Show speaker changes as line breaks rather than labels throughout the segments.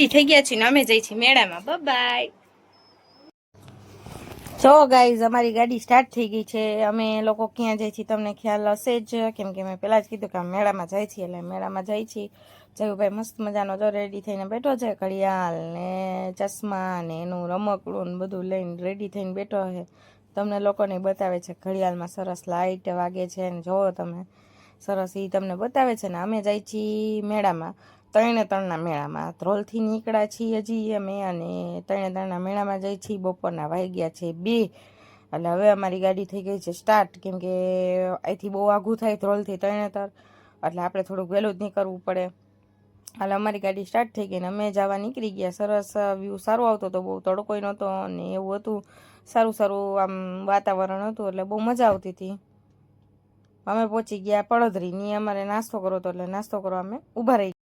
થઈ ગયા છીએ અમે જઈ છીએ મેળામાં. બાય
જો ગાઈઝ અમારી ગાડી સ્ટાર્ટ થઈ ગઈ છે. અમે લોકો ક્યાં જઈએ છીએ તમને ખ્યાલ હશે જ. કેમ કે મેં પહેલાં જ કીધું કે મેળામાં જાય છીએ, એટલે મેળામાં જઈ છીએ. જયુભાઈ મસ્ત મજાનો જો રેડી થઈને બેઠો છે. ઘડિયાળ ને ચશ્મા ને એનું રમકડું ને બધું લઈને રેડી થઈને બેઠો છે. તમને લોકોને બતાવે છે ઘડિયાળમાં સરસ લાઇટ વાગે છે ને જોવો તમે સરસ એ તમને બતાવે છે ને અમે જઈ છીએ મેળામાં. ત્રણે ત્રણના મેળામાં ધ્રોલથી નીકળ્યા છીએ હજી અમે અને ત્રણે ત્રણના મેળામાં જઈ છીએ. બપોરના વાઈ ગયા છે બે. એટલે હવે અમારી ગાડી થઈ ગઈ છે સ્ટાર્ટ કેમ કે અહીંથી બહુ આઘું થાય ધ્રોલથી ત્રણે તર એટલે આપણે થોડુંક વહેલું જ નીકળવું પડે. એટલે અમારી ગાડી સ્ટાર્ટ થઈ ગઈ ને અમે જવા નીકળી ગયા. સરસ વ્યૂ સારો આવતો હતો. બહુ તડકોય નહોતો અને એવું હતું. સારું સારું આમ વાતાવરણ હતું એટલે બહુ મજા આવતી હતી. અમે પહોંચી ગયા પડધરી ની અમારે નાસ્તો કરો હતો એટલે નાસ્તો કરવા અમે ઊભા રહી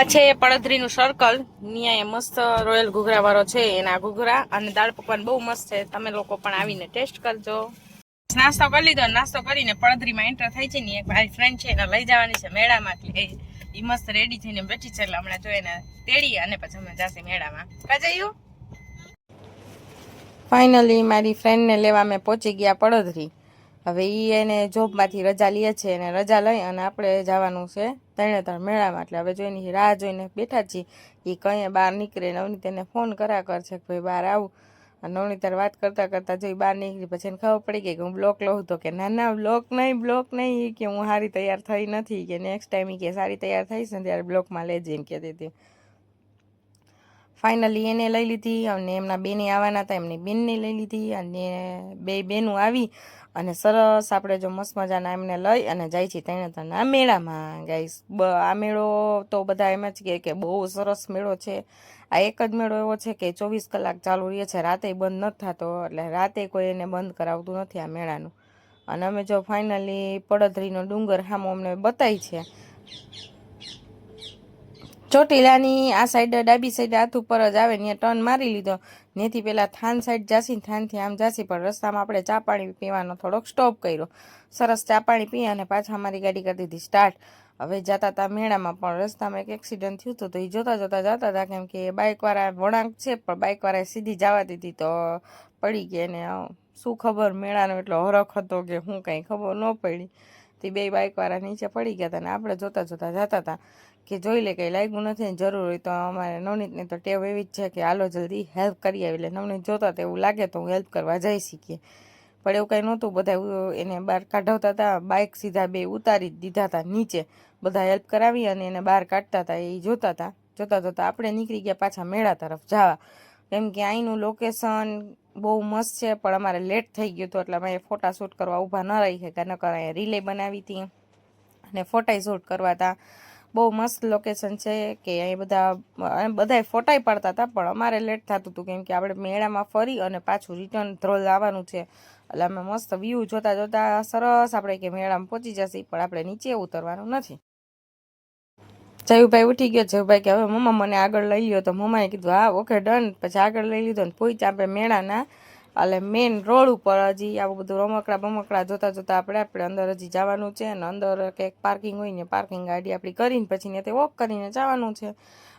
આ છે પડધરીનું સર્કલ ન્યાય મસ્ત રોયલ ઘૂઘરા વાળો છે એના ઘૂઘરા. અને દાળ પકવાન બહુ મસ્ત છે. તમે લોકો પણ આવીને ટેસ્ટ કરજો. નાસ્તો કરી લીધો નાસ્તો કરીને પડદરીમાં એન્ટર થઈ છે ને, એક મારી ફ્રેન્ડ છે એને લઈ જવાની છે મેળામાં એટલે એ મસ્ત રેડી થઈને બેઠી છે એટલે હમણાં જો એને તેડી અને પછી અમે જશે મેળામાં. કા જયું
ફાઇનલી મારી ફ્રેન્ડને લેવા અમે પહોંચી ગયા પડધરી. હવે એ એને જોબમાંથી રજા લે છે અને રજા લઈ અને આપણે જવાનું છે ત્રણે ત્રણ મેળામાં. એટલે હવે જોઈને રાહ જોઈને બેઠા છીએ એ કંઈ બહાર નીકળે. નવની તેને ફોન કર્યા કરશે કે ભાઈ બહાર આવું. અને તાર વાત કરતાં કરતાં જોઈ બહાર નીકળી, પછી એને ખબર પડી ગઈ કે હું બ્લોક લઉં તો કે ના ના, બ્લોક નહીં બ્લોક નહીં. કે હું સારી તૈયાર થઈ નથી. કે નેક્સ્ટ ટાઈમ કે સારી તૈયાર થઈશ ને ત્યારે બ્લોકમાં લેજે એમ કહેતી હતી. ફાઇનલી એને લઈ લીધી અને એમના બેને આવવાના હતા. એમની બેનને લઈ લીધી અને બે બેનું આવી અને સરસ આપણે જો મસ્ત મજાના એમને લઈ અને જાય છે તેને તને આ મેળામાં ગાઈશ આ મેળો તો બધા એમ જ કહે કે બહુ સરસ મેળો છે. આ એક જ મેળો એવો છે કે ચોવીસ કલાક ચાલુ રહે છે. રાતે બંધ નથી થતો, એટલે રાતે કોઈ એને બંધ કરાવતું નથી આ મેળાનું. અને અમે જો ફાઇનલી પડદરીનો ડુંગર સામો અમને બતાવી છે. ચોટીલાની આ સાઈડ ડાબી સાઈડ હાથ ઉપર જ આવે ને ટર્ન મારી લીધો. નેથી પહેલાં થાન સાઈડ જાસી થાનથી આમ જાસી પણ રસ્તામાં આપણે ચા પાણી પીવાનો થોડોક સ્ટોપ કર્યો. સરસ ચા પાણી પી અને પાછા અમારી ગાડી કરી દીધી સ્ટાર્ટ હવે જતા હતા મેળામાં, પણ રસ્તામાં એક એક્સિડન્ટ થયું હતું તો એ જોતા જોતા જતા હતા કેમ કે બાઇકવાળા વળાંક છે, પણ બાઇકવાળાએ સીધી જવા દીધી તો પડી ગઈ અને શું ખબર મેળાનો એટલો હરખ હતો કે હું કંઈ ખબર ન પડી. તે બે બાઇકવાળા નીચે પડી ગયા હતા અને આપણે જોતા જોતા જતા હતા કે જોઈ લે, કંઈ લાગ્યું નથી ને જરૂર હોય તો અમારે નવનીતને તો ટેવ એવી જ છે કે હાલો જલ્દી હેલ્પ કરી આવી. એટલે નવનીત જોતા તો એવું લાગે તો હું હેલ્પ કરવા જઈ શીખીએ. પણ એવું કંઈ નહોતું, બધા એને બહાર કાઢવતા હતા બાઇક સીધા બે ઉતારી દીધા હતા નીચે. બધા હેલ્પ કરાવી અને એને બહાર કાઢતા હતા, એ જોતા હતા. જોતા જોતા આપણે નીકળી ગયા પાછા મેળા તરફ જવા. કેમ કે અહીંનું લોકેશન બહુ મસ્ત છે, પણ અમારે લેટ થઈ ગયું હતું એટલે અમે ફોટા શૂટ કરવા ઊભા ન રહી શક્યા. નકર અહીંયા રિલે બનાવી હતી. અને ફોટાઈ શૂટ કરવા હતા. બહુ મસ્ત લોકેશન છે કે અહીં બધા બધાય ફોટાઈ પાડતા હતા, પણ અમારે લેટ થતું હતું કેમ કે આપણે મેળામાં ફરી અને પાછું રિટર્ન ધ્રોલ આવવાનું છે. એટલે અમે મસ્ત વ્યૂ જોતા જોતા સરસ આપણે કે મેળામાં પહોંચી જશે, પણ આપણે નીચે ઉતરવાનું નથી. જયુભાઈ ઉઠી ગયો, જયુભાઈ કે હવે મમ્મા મને આગળ લઈ લ્યો. તો મમ્માએ કીધું, હા ઓકે ડન પછી આગળ લઈ લીધો ને પહોંચ્યા આપણે મેળાના એટલે મેઇન રોડ ઉપર હજી આવું બધું રમકડા બમકડા જોતા જોતા આપણે આપણે અંદર હજી જવાનું છે અને અંદર કંઈક પાર્કિંગ હોય ને પાર્કિંગ ગાડી આપણી કરીને પછી ને તે વોક કરીને જવાનું છે.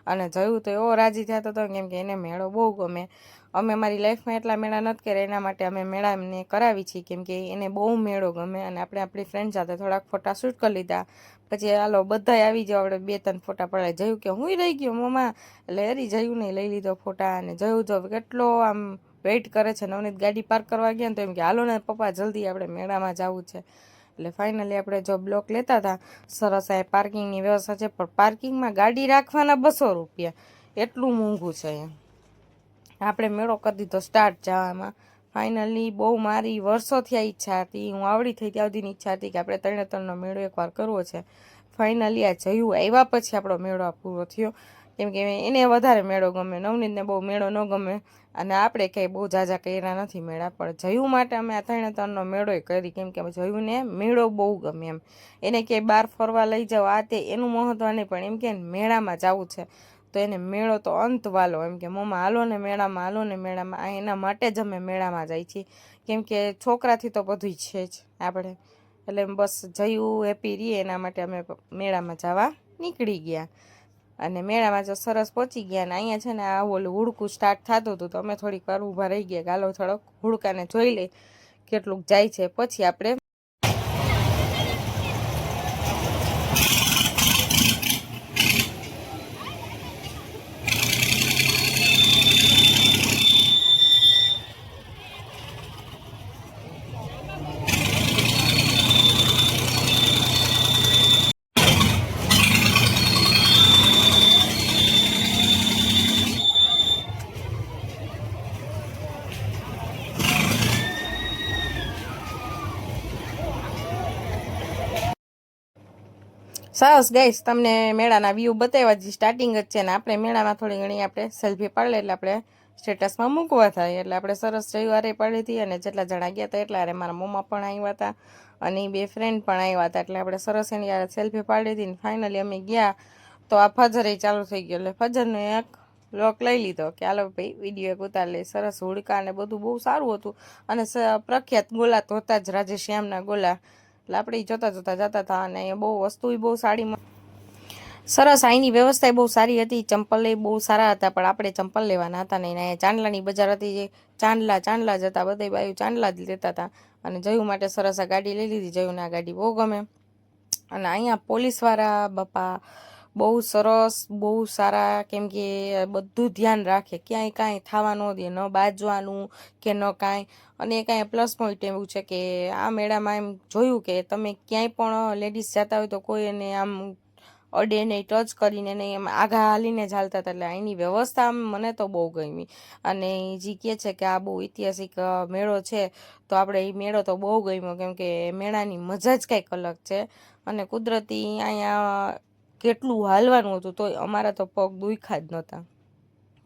અને જયું તો એવો રાજી થતો હતો કેમ કે એને મેળો બહુ ગમે. અમે મારી લાઈફમાં એટલા મેળા નથી કર્યા, એના માટે અમે મેળા એમને કરાવી છીએ કેમ કે એને બહુ મેળો ગમે અને આપણે આપણી ફ્રેન્ડ સાથે થોડાક ફોટા શૂટ કરી લીધા. પછી હાલો બધાય આવી જાઓ, આપણે બે ત્રણ ફોટા પડાય જયું કે હું રહી ગયો, મમ્મા. એટલે હરી જયું નહીં લઈ લીધો ફોટા અને જયું જો કેટલો આમ વેઇટ કરે છે. નવનીત ગાડી પાર્ક કરવા ગયા ને તો એમ કે, હાલો ને પપ્પા, જલ્દી આપણે મેળામાં જવું છે. એટલે ફાઇનલી આપણે જો બ્લોક લેતા હતા, સરસ આ પાર્કિંગની વ્યવસ્થા છે, પણ પાર્કિંગમાં ગાડી રાખવાના બસો રૂપિયા. એટલું મોંઘું છે અહીંયા આપણે મેળો કરી દીધો સ્ટાર્ટ જવામાં. ફાઇનલી બહુ મારી વર્ષોથી આ ઈચ્છા હતી. હું આવડી થઈ ત્યાં સુધીની ઈચ્છા હતી કે આપણે ત્રણે ત્રણનો મેળો એકવાર કરવો છે. ફાઇનલી આ જયું. આવ્યા પછી આપણો મેળો પૂરો થયો. કેમ કે એને વધારે મેળો ગમે, નવનીતને બહુ મેળો ન ગમે. અને આપણે ક્યાંય બહુ ઝાઝા કર્યા નથી મેળા, પણ જયું માટે અમે આ ત્રણે ત્રણનો મેળો કરી, કેમ કે જયુંને મેળો બહુ ગમે એમ. એને ક્યાંય બહાર ફરવા લઈ જાઓ, આ તે એનું મહત્વ નહીં, પણ એમ કે મેળામાં જવું છે. તો એને મેળો તો અંત વાલો, એમ કે મમ્મા હાલો ને મેળામાં, હાલો ને મેળામાં, આ એના માટે જ અમે મેળામાં જાય છીએ. કેમ કે છોકરાથી તો બધું છે જ આપણે. એટલે બસ જયું, હેપી રહીએ એના માટે અમે મેળામાં જવા નીકળી ગયા. અને મેળામાં જો સરસ પહોંચી ગયા ને અહીંયા છે ને આ ઓલું હુડકું સ્ટાર્ટ થતું હતું તો અમે થોડીક વાર ઊભા રહી ગયા ગાલો થોડોક હુડકાને જોઈ લઈ કેટલુંક જાય છે. પછી આપણે સરસ ગઈશ તમને મેળાના વ્યૂ બતાવ્યા જે સ્ટાર્ટિંગ જ છે ને આપણે મેળામાં થોડી ઘણી આપણે સેલ્ફી પાડે એટલે આપણે સ્ટેટસમાં મૂકવા થાય. એટલે આપણે સરસ રવિવારે પાડી હતી અને જેટલા જણા ગયા હતા એટલા અરે મારા મમ્મા પણ આવ્યા હતા અને એ બે ફ્રેન્ડ પણ આવ્યા હતા. એટલે આપણે સરસ એની યાર સેલ્ફી પાડી હતી ને ફાઇનલી અમે ગયા તો આ ફજરે ચાલુ થઈ ગયો. એટલે ફજરનો એક લોક લઈ લીધો કે હાલો ભાઈ વીડિયો એક ઉતાર લઈ સરસ હુડકા ને બધું બહુ સારું હતું. અને પ્રખ્યાત ગોલા તો હતા જ રાજેશ્યામના ગોલા એટલે આપણે જોતા જોતા જતા હતા અને બહુ વસ્તુ બહુ સારી સરસ અહીંની વ્યવસ્થા બહુ સારી હતી. ચંપલ બહુ સારા હતા, પણ આપણે ચંપલ લેવાના હતા નહીં અહીંયા ચાંદલાની બજાર હતી જે ચાંદલા ચાંદલા જ હતા. બધા બાયું ચાંદલા જ લેતા હતા અને જયું માટે સરસ આ ગાડી લઈ લીધી. જયુંને આ ગાડી બહુ ગમે. અને અહીંયા પોલીસવાળા બાપા બહુ સરસ, બહુ સારા કેમ કે બધું ધ્યાન રાખે. ક્યાંય કાંઈ થવા ન દે, ન બાજવાનું કે ન કાંઈ. અને એ કાંઈ પ્લસ પોઈન્ટ એવું છે કે આ મેળામાં એમ જોયું કે તમે ક્યાંય પણ લેડીઝ જતા હોય તો કોઈ એને આમ અડે નહીં ટચ કરીને નહીં, એમ આઘા હાલીને જ હતા. એટલે અહીંની વ્યવસ્થા મને તો બહુ ગમી. અને જે કહે છે કે આ બહુ ઐતિહાસિક મેળો છે, તો આપણે એ મેળો તો બહુ ગમ્યો. કેમ કે મેળાની મજા જ કંઈક અલગ છે. અને કુદરતી અહીંયા કેટલું હાલવાનું હતું તોય અમારા તો પગ દુખ્યા જ નહોતા.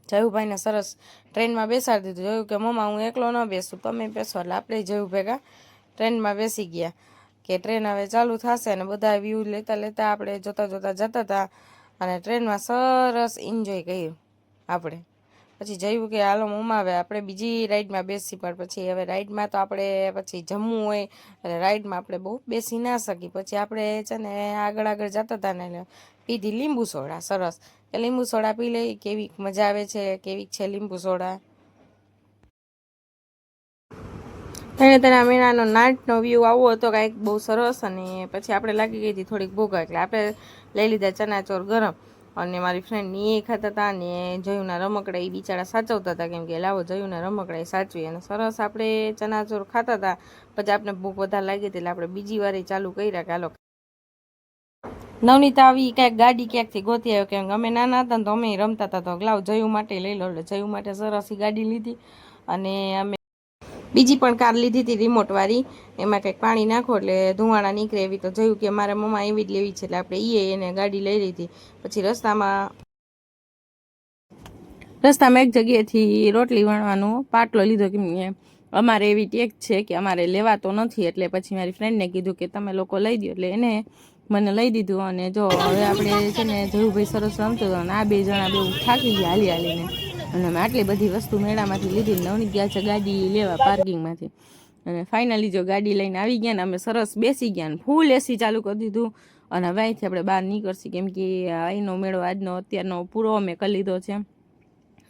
જયુભાઈને સરસ ટ્રેનમાં બેસાડી દીધું. જોયું કે મમ્મા, હું એકલો ન બેસું, તમે બેસો. એટલે આપણે જયું ભેગા ટ્રેનમાં બેસી ગયા કે ટ્રેન હવે ચાલુ થશે અને બધા વ્યૂ લેતા લેતા આપણે જોતા જોતા જતા હતા અને ટ્રેનમાં સરસ એન્જોય કર્યું આપણે. પછી જયું કે હાલો હવે આપણે બીજી રાઈડમાં બેસી, પણ પછી હવે રાઈડમાં તો આપણે પછી જમવું હોય, એટલે રાઈડમાં આપણે બહુ બેસી ના શકી પછી આપણે છે ને આગળ આગળ જતા હતા ને પીધી લીંબુ સોડા, સરસ. કે લીંબુ સોડા પી લઈ કેવી મજા આવે છે કેવી છે લીંબુ સોડા? તેને તેના મેળાનો નાટનો વ્યૂ આવો હતો કાંઈક બહુ સરસ અને પછી આપણે લાગી ગઈ હતી થોડીક ભૂખ એટલે આપણે લઈ લીધા ચનાચોર ગરમ. અને મારી ફ્રેન્ડની એ ખાતા હતા અને જયુના રમકડા એ બિચારા સાચવતા હતા કેમ કે લાવો, જયુના રમકડા એ સાચવી અને સરસ આપણે ચનાચોર ખાતા હતા પછી આપણે ભૂખ વધારે લાગી એટલે આપણે બીજી વાર ચાલુ કર્યા કે હાલો. નવનીતા આવી ક્યાંક ગાડી ક્યાંકથી ગોતી આવ્યો કેમ અમે નાના હતા ને તો અમે રમતા હતા તો લાવ, જયું માટે લઈ લો. જયું માટે સરસ ગાડી લીધી અને અમે બીજી પણ કાર લીધી હતી રિમોટવાળી એમાં કંઈક પાણી નાખો એટલે ધુવાણા નીકળે એવી તો જોયું કે મારા મમ્મા એવી જ લેવી છે એટલે આપણે એ એને ગાડી લઈ લીધી. પછી રસ્તામાં રસ્તામાં એક જગ્યાએથી રોટલી વણવાનો પાટલો લીધો કે અમારે એવી ટેક છે કે અમારે લેવાતો નથી એટલે પછી મારી ફ્રેન્ડને કીધું કે તમે લોકો લઈ દો એટલે એને મને લઈ દીધું અને જો હવે આપણે છે ને જયુભાઈ સરસ રમતો હતો અને આ બે જણા બહુ થાકી ગયા હાલી હાલીને. અને અમે આટલી બધી વસ્તુ મેળામાંથી લીધી નવની ગયા છે ગાડી લેવા પાર્કિંગમાંથી. અને ફાઇનલી જો ગાડી લઈને આવી ગયા ને અમે સરસ બેસી ગયા ને ફૂલ એસી ચાલુ કરી દીધું. અને હવે અહીંથી આપણે બહાર નીકળશી કેમ કે અહીંનો મેળો આજનો અત્યારનો પૂરો અમે કરી લીધો છે.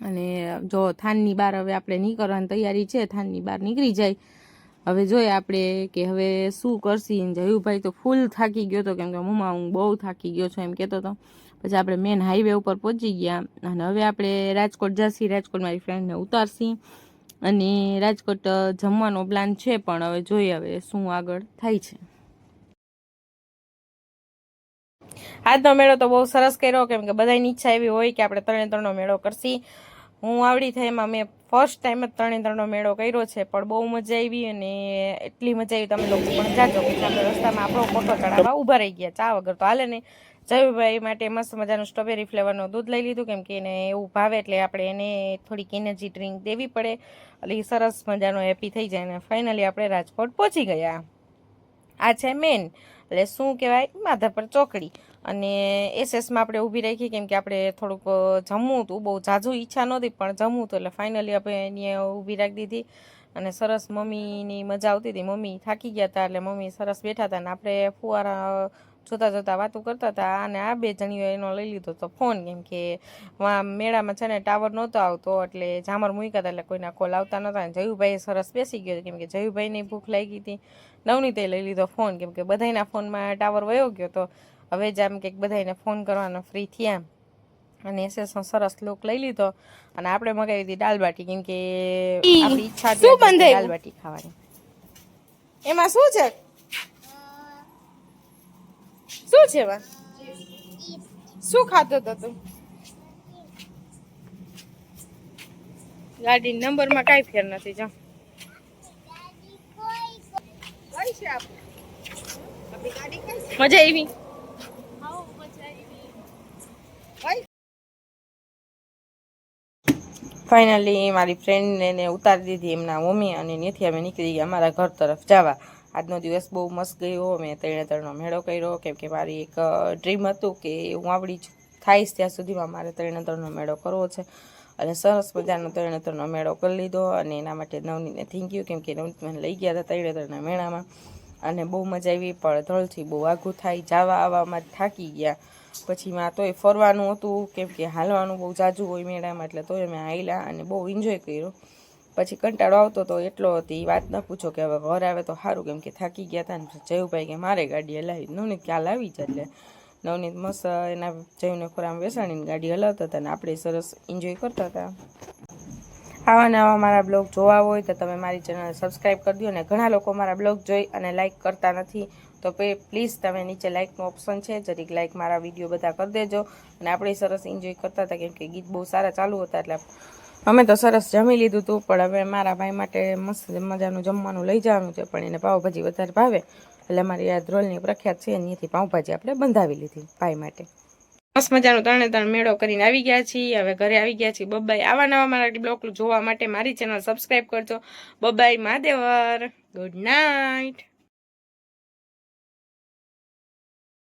અને જો થાનની બહાર હવે આપણે નીકળવાની તૈયારી છે, થાનની બહાર નીકળી જાય. હવે જોઈએ આપણે કે હવે શું કરશી જયુભાઈ તો ફૂલ થાકી ગયો હતો કેમ કે મમ્મા હું બહુ થાકી ગયો છું એમ કહેતો હતો પછી આપણે મેન હાઈવે ઉપર પહોંચી ગયા. અને હવે આપણે રાજકોટ જશી. રાજકોટ મારી ફ્રેન્ડને ઉતારશી. અને રાજકોટ જમવાનો પ્લાન છે પણ હવે જોઈએ હવે શું આગળ થાય છે. આજનો મેળો તો બહુ સરસ કર્યો. કેમ કે બધાની ઈચ્છા એવી હોય કે આપણે ત્રણે ત્રણનો મેળો કરશી. હું આવડી થાય એમાં મેં ફર્સ્ટ ટાઈમ જ ત્રણે ત્રણનો મેળો કર્યો છે, પણ બહુ મજા આવી અને એટલી મજા આવી તમે લોકો પણ જાજો. આપણે રસ્તામાં આપણો ફોટો ચડાવવા ઊભા રહી ગયા. ચા વગર તો હાલે નહીં. જયુભાઈ માટે મસ્ત મજાનું સ્ટ્રોબેરી ફ્લેવરનું દૂધ લઈ લીધું, કેમ કે એને એવું ભાવે એટલે આપણે એને થોડીક એનર્જી ડ્રિંક દેવી પડે. એટલે સરસ મજાનો હેપી થઈ જાય અને ફાઇનલી આપણે રાજકોટ પહોંચી ગયા. આ છે મેન એટલે શું કહેવાય? માધાપર ચોકડી. અને એસએસમાં આપણે ઊભી રાખી, કેમ કે આપણે થોડુંક જમવું હતું. બહુ ઝાઝુ ઈચ્છા નહોતી, પણ જમવું હતું. એટલે ફાઇનલી આપણે એની ઊભી રાખી દીધી. અને સરસ મમ્મીની મજા આવતી હતી. મમ્મી થાકી ગયા હતા, એટલે મમ્મી સરસ બેઠા હતા. અને આપણે ફુવારા જોતા જોતા વાતો કરતા હતા અને આ બે જણીઓ એનો લઈ લીધો તો ફોન કેમ કે મેળામાં છે ને ટાવર નહોતો આવતો એટલે ઝામર મૂક્યા હતા એટલે કોઈના કોલ આવતા નહોતા અને જયુભાઈ સરસ બેસી ગયો કેમ કે જયુભાઈની ભૂખ લાગી હતી. નવનીતે લઈ લીધો ફોન કેમ કે બધાના ફોનમાં ટાવર વયો ગયો તો હવે જ આમ કંઈક બધાને ફોન કરવાનો ફ્રી થયા. અને એસેસનો સરસ લુક લઈ લીધો અને આપણે મગાવી હતી દાલ બાટી કેમ કે આપણી ઈચ્છા? દાલ બાટી ખાવાની.
એમાં શું છે? શું છે વા શું ખાતો હતો તું? ગાડી નંબરમાં કાંઈ ફેર નથી જો મજા આવી?
ફાઇનલી મારી ફ્રેન્ડને ઉતારી દીધી એમના મમ્મી અને ત્યાંથી અમે નીકળી ગયા અમારા ઘર તરફ જવા. આજનો દિવસ બહુ મસ્ત ગયો. મેં ત્રણે ત્રણનો મેળો કર્યો. કેમ કે મારી એક ડ્રીમ હતું કે હું આવડી થાઈશ ત્યાં સુધીમાં મારે ત્રણે ત્રણનો મેળો કરવો છે. અને સરસ મજાનો ત્રણે ત્રણનો મેળો કરી લીધો અને એના માટે નવનીને થેન્ક યુ કેમ કે નવનીત મને લઈ ગયા હતા ત્રણે ત્રણના મેળામાં. અને બહુ મજા આવી પણ ધળથી બહુ આઘું થાય, જવા આવવામાં થાકી ગયા. પછી માં તોય ફરવાનું હતું, કેમ કે હાલવાનું બહુ જાજુ હોય મેળામાં, એટલે તોય અમે હાલ્યા અને બહુ એન્જોય કર્યો. પછી કંટાળો આવતો તો એટલો હતી વાત ન પૂછો કે હવે ઘર આવે તો સારું કેમ કે થાકી ગયા હતા ને જયુભાઈ કે મારે ગાડી હલાવી, નવનીત ક્યાં આવી જ એટલે. નવનીત મસ્ત એના જયુને ખોરામાં બેસાડીને ગાડી હલાવતા હતા ને આપણે સરસ એન્જોય કરતા હતા આવા નવા મારા બ્લોગ જોવા હોય તો તમે મારી ચેનલ સબસ્ક્રાઈબ કરી દો અને ઘણા લોકો મારા બ્લોગ જોઈ અને લાઇક કરતા નથી. તો પ્લીઝ તમે નીચે લાઇકનું ઓપ્શન છે, જરીક લાઇક મારા વીડિયો બધા કરી દેજો. અને આપણે સરસ એન્જોય કરતા હતા કેમ કે ગીત બહુ સારા ચાલુ હતા એટલે અમે તો સરસ જમી લીધું હતું પણ હવે મારા ભાઈ માટે મસ્ત મજાનું જમવાનું લઈ જવાનું છે, પણ એને પાઉંભાજી વધારે ભાવે. એટલે અમારી આ ધ્રોલની પ્રખ્યાત છે, એનીથી પાઉભાજી આપણે બંધાવી લીધી ભાઈ માટે. મસ્ત મજાનું ત્રણે ત્રણ મેળો કરીને આવી ગયા છીએ. હવે ઘરે આવી ગયા છીએ. બબ્બાઈ આવા નવા મારા બ્લોગ જોવા માટે. મારી ચેનલ સબસ્ક્રાઈબ કરજો. બબ્બાઈ માદેવર ગુડ નાઇટ.